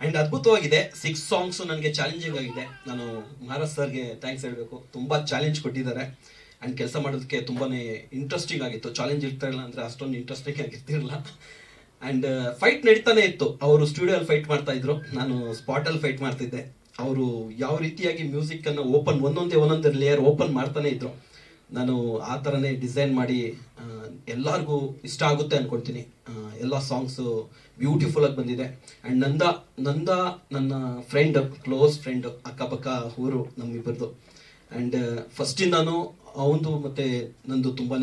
And ಅದ್ಭುತವಾಗಿದೆ. Six songs ನನಗೆ challenging ಆಗಿದೆ. ನಾನು ಮಹಾರಾಜ್ ಸರ್ಗೆ ಥ್ಯಾಂಕ್ಸ್ ಹೇಳಬೇಕು. ತುಂಬ ಚಾಲೆಂಜ್ ಕೊಟ್ಟಿದ್ದಾರೆ. ಅಂಡ್ ಕೆಲಸ ಮಾಡೋದಕ್ಕೆ ತುಂಬಾನೇ ಇಂಟ್ರೆಸ್ಟಿಂಗ್ ಆಗಿತ್ತು. ಚಾಲೆಂಜ್ ಇರ್ತಾ ಇಲ್ಲ ಅಂದ್ರೆ ಅಷ್ಟೊಂದು ಇಂಟ್ರೆಸ್ಟಿಂಗ್ ಆಗಿರ್ತಿರಲಿಲ್ಲ ಅಂಡ್ ಫೈಟ್ ನಡೀತಾನೆ ಇತ್ತು. ಅವರು ಸ್ಟುಡಿಯೋಲ್ಲಿ ಫೈಟ್ ಮಾಡ್ತಾ ಇದ್ರು. ನಾನು ಸ್ಪಾಟಲ್ಲಿ ಫೈಟ್ ಮಾಡ್ತಿದ್ದೆ. ಅವರು ಯಾವ ರೀತಿಯಾಗಿ ಮ್ಯೂಸಿಕ್ ಅನ್ನ ಓಪನ್ ಒಂದೊಂದೇ ಒಂದೊಂದೇ ಲೇಯರ್ ಓಪನ್ ಮಾಡ್ತಾನೆ ಇದ್ರು. ನಾನು ಆ ಥರನೇ ಡಿಸೈನ್ ಮಾಡಿ ಎಲ್ಲರಿಗೂ ಇಷ್ಟ ಆಗುತ್ತೆ ಅಂದ್ಕೊಳ್ತೀನಿ ಎಲ್ಲ ಸಾಂಗ್ಸು ಬ್ಯೂಟಿಫುಲ್ ಆಗಿ ಬಂದಿದೆ. ಆ್ಯಂಡ್ ನಂದ ನಂದ ನನ್ನ ಫ್ರೆಂಡ್, ಕ್ಲೋಸ್ ಫ್ರೆಂಡ್, ಅಕ್ಕಪಕ್ಕ ಊರು ನಮ್ಮಿಬ್ಬರದು. ಆ್ಯಂಡ್ ಫಸ್ಟಿಂದಾನು ಅವನದು ಮತ್ತು ನಂದು ತುಂಬಾ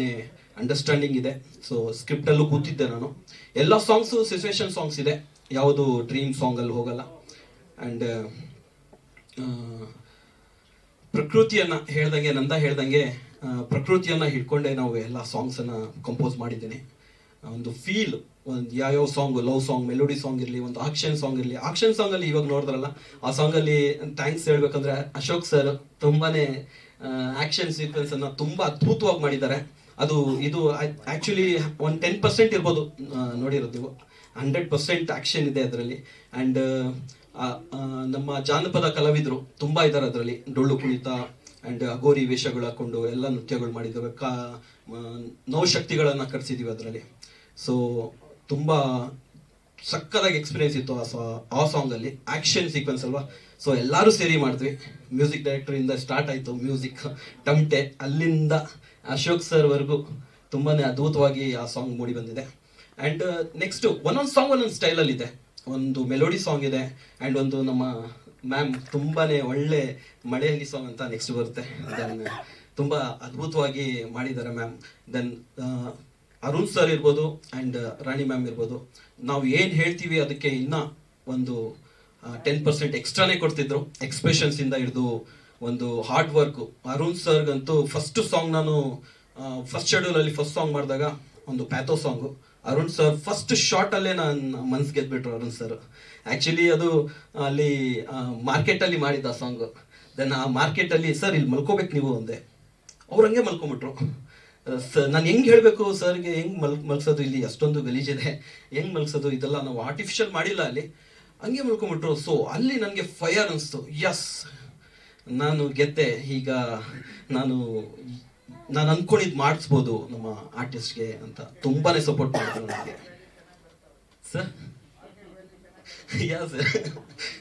ಅಂಡರ್ಸ್ಟ್ಯಾಂಡಿಂಗ್ ಇದೆ. ಸೊ, ಸ್ಕ್ರಿಪ್ಟಲ್ಲೂ ಕೂತಿದ್ದೆ ನಾನು. ಎಲ್ಲ ಸಾಂಗ್ಸು, ಸಿಚುವೇಶನ್ ಸಾಂಗ್ಸ್ ಇದೆ. ಯಾವುದು ಡ್ರೀಮ್ ಸಾಂಗಲ್ಲಿ ಹೋಗಲ್ಲ. ಆ್ಯಂಡ್ ಪ್ರಕೃತಿಯನ್ನು ಹೇಳ್ದಂಗೆ, ನಂದ ಹೇಳ್ದಂಗೆ ಪ್ರಕೃತಿಯನ್ನ ಹಿಡ್ಕೊಂಡೆ ನಾವು ಎಲ್ಲ ಸಾಂಗ್ಸ್ ಅನ್ನ ಕಂಪೋಸ್ ಮಾಡಿದ್ದೇನೆ. ಒಂದು ಫೀಲ್ ಒಂದು ಯಾವ್ಯಾವ song love song melody song ಇರಲಿ, ಒಂದು ಆಕ್ಷನ್ ಸಾಂಗ್ ಇರಲಿ ಆಕ್ಷನ್ ಸಾಂಗ್ ಅಲ್ಲಿ ಇವಾಗ ನೋಡಿದ್ರಲ್ಲ, ಆ ಸಾಂಗ್ ಅಲ್ಲಿ ಥ್ಯಾಂಕ್ಸ್ ಹೇಳ್ಬೇಕಂದ್ರೆ ಅಶೋಕ್ ಸರ್ ತುಂಬಾನೇ ಆಕ್ಷನ್ ಸೀಕ್ವೆನ್ಸ್ ಅನ್ನ ತುಂಬಾ ಅದ್ಭುತವಾಗಿ ಮಾಡಿದ್ದಾರೆ. ಅದು, ಇದು ಆಕ್ಚುಲಿ ಒಂದು ಟೆನ್ ಪರ್ಸೆಂಟ್ ಇರ್ಬೋದು ನೋಡಿರೋದು ನೀವು. ಹಂಡ್ರೆಡ್ ಪರ್ಸೆಂಟ್ ಆಕ್ಷನ್ ಇದೆ ಅದರಲ್ಲಿ. ಅಂಡ್ ನಮ್ಮ ಜಾನಪದ ಕಲಾವಿದರು ತುಂಬಾ ಇದ್ದಾರೆ ಅದರಲ್ಲಿ. ಡೊಳ್ಳು ಕುಣಿತ ಅಂಡ್ ಅಗೋರಿ ವೇಷಗಳು ಹಾಕೊಂಡು ಎಲ್ಲ ನೃತ್ಯಗಳು ಮಾಡಿದ್ದೇವೆ. ಕಾ ನೌಶಕ್ತಿಗಳನ್ನು ಕರೆಸಿದ್ದೀವಿ ಅದರಲ್ಲಿ. ಸೊ ತುಂಬ ಸಕ್ಕದಾಗಿ ಎಕ್ಸ್ಪೀರಿಯನ್ಸ್ ಇತ್ತು ಆ ಸಾ, ಆ ಸಾಂಗಲ್ಲಿ ಆ್ಯಕ್ಷನ್ ಸೀಕ್ವೆನ್ಸ್ ಅಲ್ವಾ? ಸೊ ಎಲ್ಲರೂ ಸೇರಿ ಮಾಡಿದ್ವಿ. ಮ್ಯೂಸಿಕ್ ಡೈರೆಕ್ಟರ್ ಇಂದ ಸ್ಟಾರ್ಟ್ ಆಯಿತು. ಮ್ಯೂಸಿಕ್ ಟಮ್ಟೆ ಅಲ್ಲಿಂದ ಅಶೋಕ್ ಸರ್ವರೆಗೂ ತುಂಬಾ ಅದ್ಭುತವಾಗಿ ಆ ಸಾಂಗ್ ಮೂಡಿ ಬಂದಿದೆ. ಆ್ಯಂಡ್ ನೆಕ್ಸ್ಟು ಒಂದೊಂದು ಸಾಂಗ್ ಒಂದೊಂದು ಸ್ಟೈಲಲ್ಲಿದೆ ಒಂದು ಮೆಲೋಡಿ ಸಾಂಗ್ ಇದೆ. ಆ್ಯಂಡ್ ಒಂದು ನಮ್ಮ ಮ್ಯಾಮ್ ತುಂಬಾನೇ ಒಳ್ಳೆ ಮಳೆಯಲ್ಲಿ ಸಾಂಗ್ ಅಂತ ನೆಕ್ಸ್ಟ್ ಬರುತ್ತೆ. ದೆನ್ ತುಂಬಾ ಅದ್ಭುತವಾಗಿ ಮಾಡಿದ್ದಾರೆ ಮ್ಯಾಮ್ ದೆನ್ ಅರುಣ್ ಸರ್ ಇರ್ಬೋದು ಅಂಡ್ ರಾಣಿ ಮ್ಯಾಮ್ ಇರ್ಬೋದು. ನಾವು ಏನ್ ಹೇಳ್ತೀವಿ ಅದಕ್ಕೆ ಇನ್ನ ಒಂದು ಟೆನ್ ಪರ್ಸೆಂಟ್ ಎಕ್ಸ್ಟ್ರಾನೇ ಕೊಡ್ತಿದ್ರು. ಎಕ್ಸ್ಪ್ರೆಷನ್ಸ್ ಇಂದ ಹಿಡಿದು ಒಂದು ಹಾರ್ಡ್ ವರ್ಕ್ ಅರುಣ್ ಸರ್ಗಂತೂ ಫಸ್ಟ್ ಸಾಂಗ್ ನಾನು ಫಸ್ಟ್ ಶೆಡ್ಯೂಲ್ ಅಲ್ಲಿ ಫಸ್ಟ್ ಸಾಂಗ್ ಮಾಡಿದಾಗ ಒಂದು pathos song Arun sir first short ಅಲ್ಲೇ ನಾನು ಮನ್ಸ್ ಗೆದ್ಬಿಟ್ರು ಅರುಣ್ ಸರ್. ಆಕ್ಚುಲಿ ಅದು, ಅಲ್ಲಿ ಮಾರ್ಕೆಟ್ ಅಲ್ಲಿ ಮಾಡಿದ್ದ ಸಾಂಗ್ ದೆನ್ ಆ ಮಾರ್ಕೆಟ್ ಅಲ್ಲಿ ಸರ್, ಇಲ್ಲಿ ಮಲ್ಕೋಬೇಕು ನೀವು ಅಂದೆ. ಅವ್ರು ಹಂಗೆ ಮಲ್ಕೊಂಬಿಟ್ರು. ನಾನು ಹೆಂಗೆ ಹೇಳಬೇಕು ಸರ್ಗೆ, ಹೆಂಗೆ ಮಲ್ ಮಲ್ಸೋದು ಇಲ್ಲಿ? ಅಷ್ಟೊಂದು ಗಲೀಜಿದೆ ಹೆಂಗೆ ಮಲ್ಸೋದು ಇದೆಲ್ಲ ನಾವು ಆರ್ಟಿಫಿಷಿಯಲ್ ಮಾಡಿಲ್ಲ ಅಲ್ಲಿ. ಹಂಗೆ ಮಲ್ಕೊಂಬಿಟ್ರು. ಸೊ ಅಲ್ಲಿ ನನಗೆ ಫೈರ್ ಅನಿಸ್ತು. ಎಸ್ ನಾನು ಗೆದ್ದೆ. ಈಗ, ನಾನು ನಾನು ಅನ್ಕೊಂಡಿದ್ ಮಾಡಿಸ್ಬೋದು ನಮ್ಮ ಆರ್ಟಿಸ್ಟ್ಗೆ ಅಂತ ತುಂಬಾನೇ ಸಪೋರ್ಟ್ ಮಾಡಿದ್ರು ನನಗೆ. ಸರ್? Yeah sir?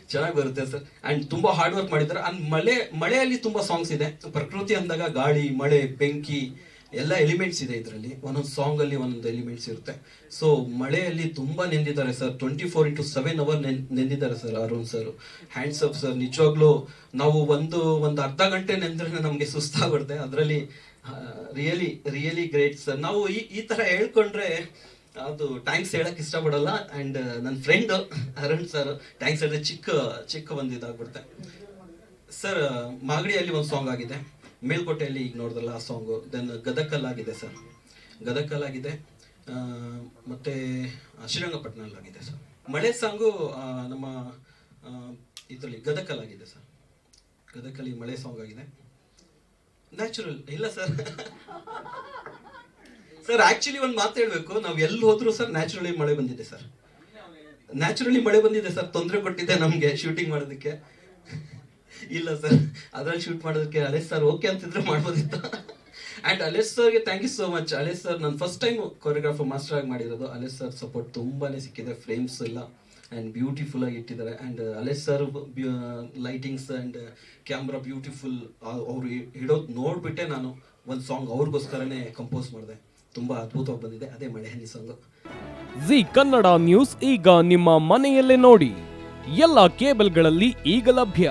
ಚೆನ್ನಾಗಿ ಬರುತ್ತೆ ಸರ್. ಅಂಡ್ ತುಂಬಾ ಹಾರ್ಡ್ ವರ್ಕ್ ಮಾಡಿದ್ದಾರೆ. ಅಂಡ್ ಮಳೆ, ಮಳೆಯಲ್ಲಿ ತುಂಬಾ ಸಾಂಗ್ಸ್ ಇದೆ. ಪ್ರಕೃತಿ ಅಂದಾಗ ಗಾಳಿ, ಮಳೆ, ಬೆಂಕಿ ಎಲ್ಲ ಎಲಿಮೆಂಟ್ಸ್ ಇದೆ ಇದರಲ್ಲಿ. ಒಂದೊಂದು ಸಾಂಗ್ ಅಲ್ಲಿ ಒಂದೊಂದು ಎಲಿಮೆಂಟ್ಸ್ ಇರುತ್ತೆ. ಸೊ ಮಳೆಯಲ್ಲಿ ತುಂಬಾ ನೆಂದಿದ್ದಾರೆ sir twenty four into seven hour ನೆಂದಿದ್ದಾರೆ sir Arun sir hands up sir ನಿಜವಾಗ್ಲೂ ನಾವು ಒಂದು ಒಂದು ಅರ್ಧ ಗಂಟೆ ನೆಂದ್ರೆ ನಮಗೆ ಸುಸ್ತಾಗುತ್ತೆ ಅದರಲ್ಲಿ ರಿಯಲಿ ರಿಯಲಿ ಗ್ರೇಟ್ ಸರ್ ನಾವು ಈ ಈ ತರ ಹೇಳ್ಕೊಂಡ್ರೆ ಅದು ಟ್ಯಾಂಕ್ಸ್ ಹೇಳಕ್ ಇಷ್ಟಪಡಲ್ಲ. ಅಂಡ್ ನನ್ನ ಫ್ರೆಂಡ್ ಅರುಣ್ ಸರ್ ಟ್ಯಾಂಕ್ಸ್ ಹೇಳಿದ್ರೆ ಚಿಕ್ಕ ಚಿಕ್ಕ ಒಂದು ಇದಾಗ್ಬಿಡುತ್ತೆ. ಸರ್ ಮಾಗಡಿಯಲ್ಲಿ ಒಂದು ಸಾಂಗ್ ಆಗಿದೆ. ಮೇಲ್ಕೋಟೆಯಲ್ಲಿ ಈಗ ನೋಡಿದ್ರಲ್ಲ ಆ ಸಾಂಗು ದೆನ್ ಗದಕ್ಕಲ್ಲಾಗಿದೆ ಆಗಿದೆ ಸರ್ ಆ, ಮತ್ತೆ ಶ್ರೀರಂಗಪಟ್ಟಣಲ್ಲಿ ಆಗಿದೆ ಸರ್ ಮಳೆ ಸಾಂಗು ನಮ್ಮ ಇದರಲ್ಲಿ ಗದಕ್ಕಲ್ಲಾಗಿದೆ ಆಗಿದೆ ಸರ್ ಗದಕಲ್ಲಿ ಮಳೆ ಸಾಂಗ್ ಆಗಿದೆ. ನ್ಯಾಚುರಲ್ ಇಲ್ಲ ಸರ್ ಸರ್ ಆಕ್ಚುಲಿ ಒಂದು ಮಾತು ಹೇಳ್ಬೇಕು. ನಾವು ಎಲ್ಲಿ ಹೋದ್ರು ಸರ್ ನ್ಯಾಚುರಲಿ ಮಳೆ ಬಂದಿದೆ ಸರ್ ನ್ಯಾಚುರಲಿ ಮಳೆ ಬಂದಿದೆ ಸರ್ ತೊಂದರೆ ಕೊಟ್ಟಿದೆ ನಮಗೆ ಶೂಟಿಂಗ್ ಮಾಡೋದಕ್ಕೆ. ಇಲ್ಲ ಸರ್, ಅದ್ರಲ್ಲಿ ಶೂಟ್ ಮಾಡೋದಕ್ಕೆ ಅಲೇಶ್ ಸರ್ ಓಕೆ ಅಂತಿದ್ರೆ ಮಾಡ್ಬೋದಿತ್ತು. ಆ್ಯಂಡ್ ಅಲೇಶ್ ಸರ್ಗೆ thank you so much Alesh sir ನಾನು ಫಸ್ಟ್ ಟೈಮ್ ಕೊರಿಯೋಗ್ರಾಫರ್ ಮಾಸ್ಟರ್ ಆಗಿ ಮಾಡಿರೋದು. ಅಲೇಶ್ ಸರ್ ಸಪೋರ್ಟ್ ತುಂಬಾನೇ ಸಿಕ್ಕಿದೆ ಫ್ರೇಮ್ಸ್ ಎಲ್ಲ ಅಂಡ್ ಬ್ಯೂಟಿಫುಲ್ ಆಗಿ ಇಟ್ಟಿದ್ದಾರೆ. And Alesh sir lightings and camera beautiful ಅವರು ಇಡೋದು ನೋಡಿಬಿಟ್ಟೆ ನಾನು ಒಂದು ಸಾಂಗ್ ಅವ್ರಿಗೋಸ್ಕರನೇ ಕಂಪೋಸ್ ಮಾಡಿದೆ. ತುಂಬಾ ಅದ್ಭುತವಾಗಿ ಬಂದಿದೆ. ಅದೇ ಮಳೆ ಹನಿ ಸಾಂಗ್ ಜಿ ಕನ್ನಡ ನ್ಯೂಸ್ ಈಗ ನಿಮ್ಮ ಮನೆಯಲ್ಲೇ ನೋಡಿ. ಎಲ್ಲ ಕೇಬಲ್ಗಳಲ್ಲಿ ಈಗ ಲಭ್ಯ.